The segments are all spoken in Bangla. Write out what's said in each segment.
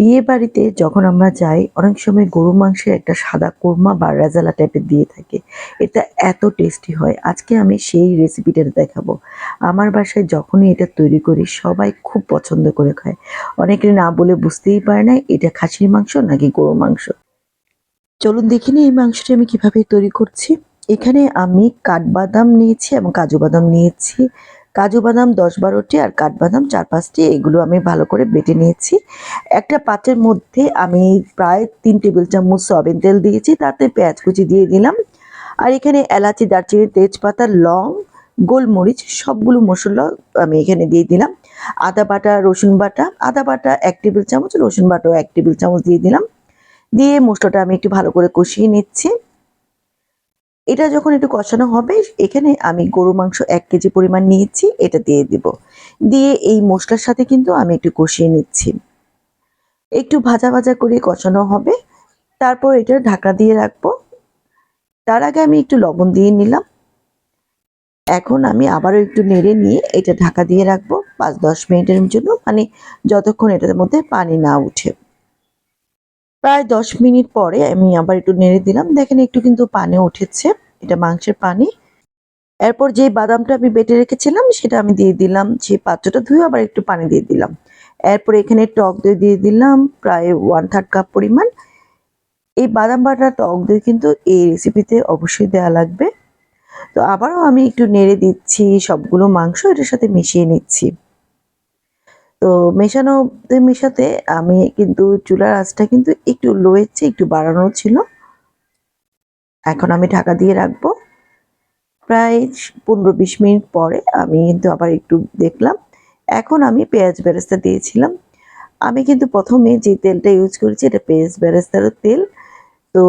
বিয়ে বাড়িতে যখন আমরা যাই, অনেক সময় গরু মাংসের একটা সাদা কোরমা বা রেজালা টাইপের দিয়ে থাকে। এটা এত টেস্টি হয়। আজকে আমি সেই রেসিপিটা দেখাবো। আমার বাসায় যখনই এটা তৈরি করি, সবাই খুব পছন্দ করে খায়। অনেকে না বলে বুঝতেই পারে না, এটা খাসির মাংস নাকি গরু মাংস? চলুন দেখি এই মাংসটা আমি কীভাবে তৈরি করছি। এখানে আমি কাঠবাদাম নিয়েছি এবং কাজু বাদাম নিয়েছি। কাজু বাদাম দশ বারোটি আর কাঠবাদাম চার পাঁচটি, এগুলো আমি ভালো করে বেটে নিয়েছি। একটা পাত্রের মধ্যে আমি প্রায় তিন টেবিল চামচ সয়াবিন তেল দিয়েছি, তাতে পেঁয়াজ কুচি দিয়ে দিলাম। আর এখানে এলাচি, দারচিনি, তেজপাতা, লং, গোলমরিচ, সবগুলো মশলা আমি এখানে দিয়ে দিলাম। আদা বাটা, রসুন বাটা, আদা বাটা এক টেবিল চামচ, রসুন বাটাও এক টেবিল চামচ দিয়ে দিলাম। দিয়ে মশলাটা আমি একটু ভালো করে কষিয়ে নিচ্ছি। এটা যখন একটু কষানো হবে, এখানে আমি গরু মাংস এক কেজি পরিমাণ নিয়েছি, এটা দিয়ে দিব। দিয়ে এই মশলার সাথে কিন্তু আমি একটু কষিয়ে নিচ্ছি। একটু ভাজা ভাজা করে কষানো হবে। তারপর এটা ঢাকা দিয়ে রাখব। তার আগে আমি একটু লবণ দিয়ে নিলাম। এখন আমি আবারও একটু নেড়ে নিয়ে এটা ঢাকা দিয়ে রাখব পাঁচ দশ মিনিটের জন্য। মানে যতক্ষণ এটার মধ্যে পানি না উঠে। প্রায় দশ মিনিট পরে আমি আবার একটু নেড়ে দিলাম। দেখেন একটু কিন্তু পানি উঠেছে। এটা মাংসের পানি। এরপর যে বাদামটা আমি বেটে রেখেছিলাম, সেটা আমি দিয়ে দিলাম। সেই পাত্রটা ধুয়ে আবার একটু পানি দিয়ে দিলাম। এরপর এখানে টক দই দিয়ে দিলাম, প্রায় ওয়ান থার্ড কাপ পরিমাণ। এই বাদাম বাটা, টক দই কিন্তু এই রেসিপিতে অবশ্যই দেওয়া লাগবে। তো আবারও আমি একটু নেড়ে দিচ্ছি সবগুলো মাংস, এটার সাথে মিশিয়ে নিচ্ছি। তো মেশানোতে মেশাতে আমি কিন্তু চুলার আঁচটা কিন্তু একটু লোয়েছে একটু বাড়ানো ছিল। এখন আমি ঢাকা দিয়ে রাখব। প্রায় পনেরো বিশ মিনিট পরে আমি কিন্তু আবার একটু দেখলাম। এখন আমি পেঁয়াজ বেরেস্তা দিয়েছিলাম। আমি কিন্তু প্রথমে যে তেলটা ইউজ করেছি এটা পেঁয়াজ বেরেস্তার তেল। তো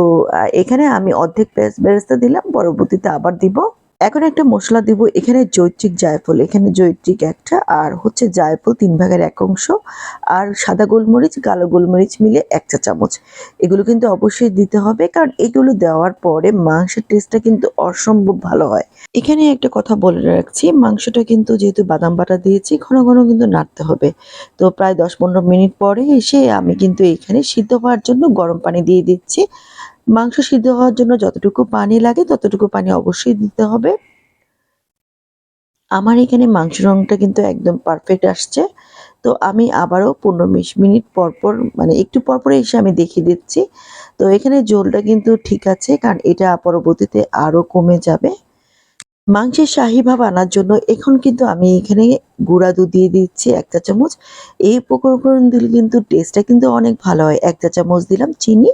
এখানে আমি অর্ধেক পেঁয়াজ বেরেস্তা দিলাম, পরবর্তীতে আবার দিব। এখন একটা মশলা দিব এখানে জৈত্রিক জায়ফল। এখানে জৈত্রিক একটা, আর হচ্ছে জায়ফল তিন ভাগের এক অংশ, আর সাদা গোলমরিচ, কালো গোলমরিচ মিলে এক চা চামচ। এগুলো কিন্তু অবশ্যই দিতে হবে, কারণ এগুলো দেওয়ার পরে মাংসের টেস্টটা কিন্তু অসম্ভব ভালো হয়। এখানে একটা কথা বলে রাখছি, মাংসটা কিন্তু যেহেতু বাদাম বাটা দিয়েছি, ঘন ঘন কিন্তু নাড়তে হবে। তো প্রায় দশ পনেরো মিনিট পরে এসে আমি কিন্তু এখানে সিদ্ধ হওয়ার জন্য গরম পানি দিয়ে দিচ্ছি। মাংস সিদ্ধ হওয়ার জন্য যতটুকু পানি লাগে ততটুকু পানি অবশ্যই দিতে হবে। আমার এখানে মাংস রংটা কিন্তু একদম পারফেক্ট আসছে। তো আমি আবারও পনেরো বিশ মিনিট পরপর মানে একটু পরপর এসে আমি দেখিয়ে দিচ্ছি। তো এখানে জলটা কিন্তু ঠিক আছে, কারণ এটা পরবর্তীতে আরও কমে যাবে। মাংসের শাহি ভাব আনার জন্য এখন কিন্তু আমি এখানে গুঁড়া দুধ দিয়ে দিচ্ছি এক চা চামচ। এই উপকরণ দিলে কিন্তু টেস্টটা কিন্তু অনেক ভালো হয়। এক চা চামচ দিলাম চিনি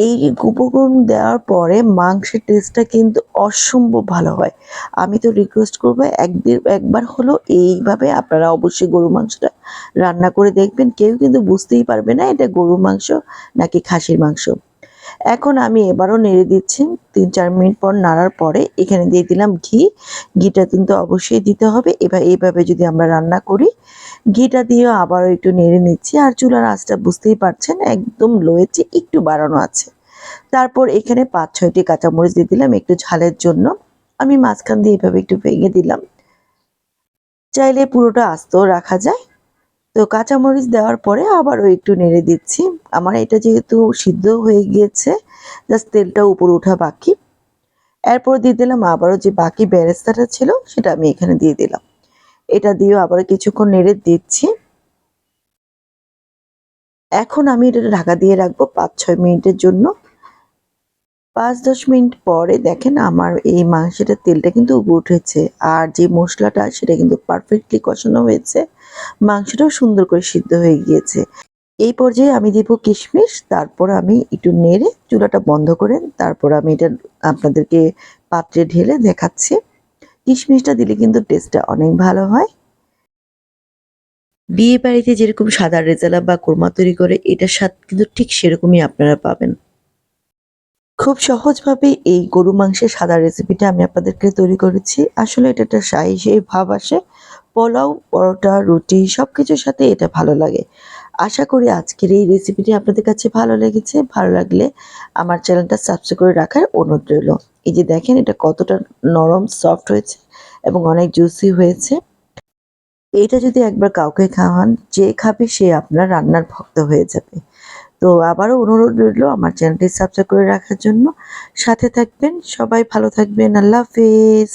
এই উপকরণ দেওয়ার পরে মাংসের টেস্টটা কিন্তু অসম্ভব ভালো হয়। আমি তো রিকোয়েস্ট করব একদিন একবার হলো এইভাবে আপনারা অবশ্যই গরু মাংসটা রান্না করে দেখবেন। কেউ কিন্তু বুঝতেই পারবে না এটা গরু মাংস নাকি খাসির মাংস। এখন আমি এবারও নেড়ে দিচ্ছি। তিন চার মিনিট পর নাড়ার পরে এখানে দিয়ে দিলাম ঘি। ঘিটা কিন্তু অবশ্যই দিতে হবে। এবার এইভাবে যদি আমরা রান্না করি, ঘিটা দিয়ে আবারও একটু নেড়ে নিচ্ছি। আর চুলার আঁচটা বুঝতেই পারছেন, একদম লোয়েছে একটু বাড়ানো আছে। তারপর এখানে পাঁচ ছয়টি কাঁচামরিচ দিয়ে দিলাম একটু ঝালের জন্য। আমি মাঝখান দিয়ে এভাবে একটু ভেঙে দিলাম। চাইলে পুরোটা আস্ত রাখা যায়। তো কাঁচামরিচ দেওয়ার পরে আবারও একটু নেড়ে দিচ্ছি। আমার এটা যেহেতু সিদ্ধ হয়ে গিয়েছে, জাস্ট তেলটা উপর ওঠা বাকি। এরপর দিয়ে দিলাম আবারও যে বাকি ব্যারেস্তাটা ছিল, সেটা আমি এখানে দিয়ে দিলাম। এটা দিয়েও আবার কিছুক্ষণ নেড়ে দিচ্ছি। এখন আমি এটা ঢাকা দিয়ে রাখব পাঁচ ছয় মিনিটের জন্য। পাঁচ দশ মিনিট পরে দেখেন আমার এই মাংসের তেলটা কিন্তু উঠেছে। আর যে মশলাটা, সেটা কিন্তু পারফেক্টলি কষানো হয়েছে। মাংসটাও সুন্দর করে সিদ্ধ হয়ে গিয়েছে। এই পর্যায়ে আমি দিব কিশমিশ, তারপর আমি একটু নেড়ে চুলাটা বন্ধ করে তারপর আমি এটা আপনাদেরকে পাত্রে ঢেলে দেখাচ্ছি। কিশমিশটা দিলে কিন্তু টেস্টটা অনেক ভালো হয়। বিয়ে বাড়িতে যেরকম সাদা রেজালা বা কোরমা তৈরি করে, এটার স্বাদ কিন্তু ঠিক সেরকমই আপনারা পাবেন। সহজভাবে এই গরু মাংসের সাদা রেসিপিটা আমি আপনাদেরকে তৈরি করেছি। আসলে এটা একটা শাহি সেই ভাব আসে। পোলাও, পরোটা, রুটি সব কিছুর সাথে এটা ভালো লাগে। আশা করি আজকের এই রেসিপিটি আপনাদের কাছে ভালো লেগেছে। ভালো লাগলে আমার চ্যানেলটা সাবস্ক্রাইব করে রাখার অনুরোধ রইল। এই যে দেখেন এটা কতটা নরম সফট হয়েছে এবং অনেক জুসি হয়েছে। এটা যদি একবার কাউকে খাওয়ান, যে খাবে সে আপনার রান্নার ভক্ত হয়ে যাবে। তো আবারও অনুরোধ রইল আমার চ্যানেলটি সাবস্ক্রাইব করে রাখার জন্য। সাথে থাকবেন, সবাই ভালো থাকবেন, আল্লাহ হাফিজ।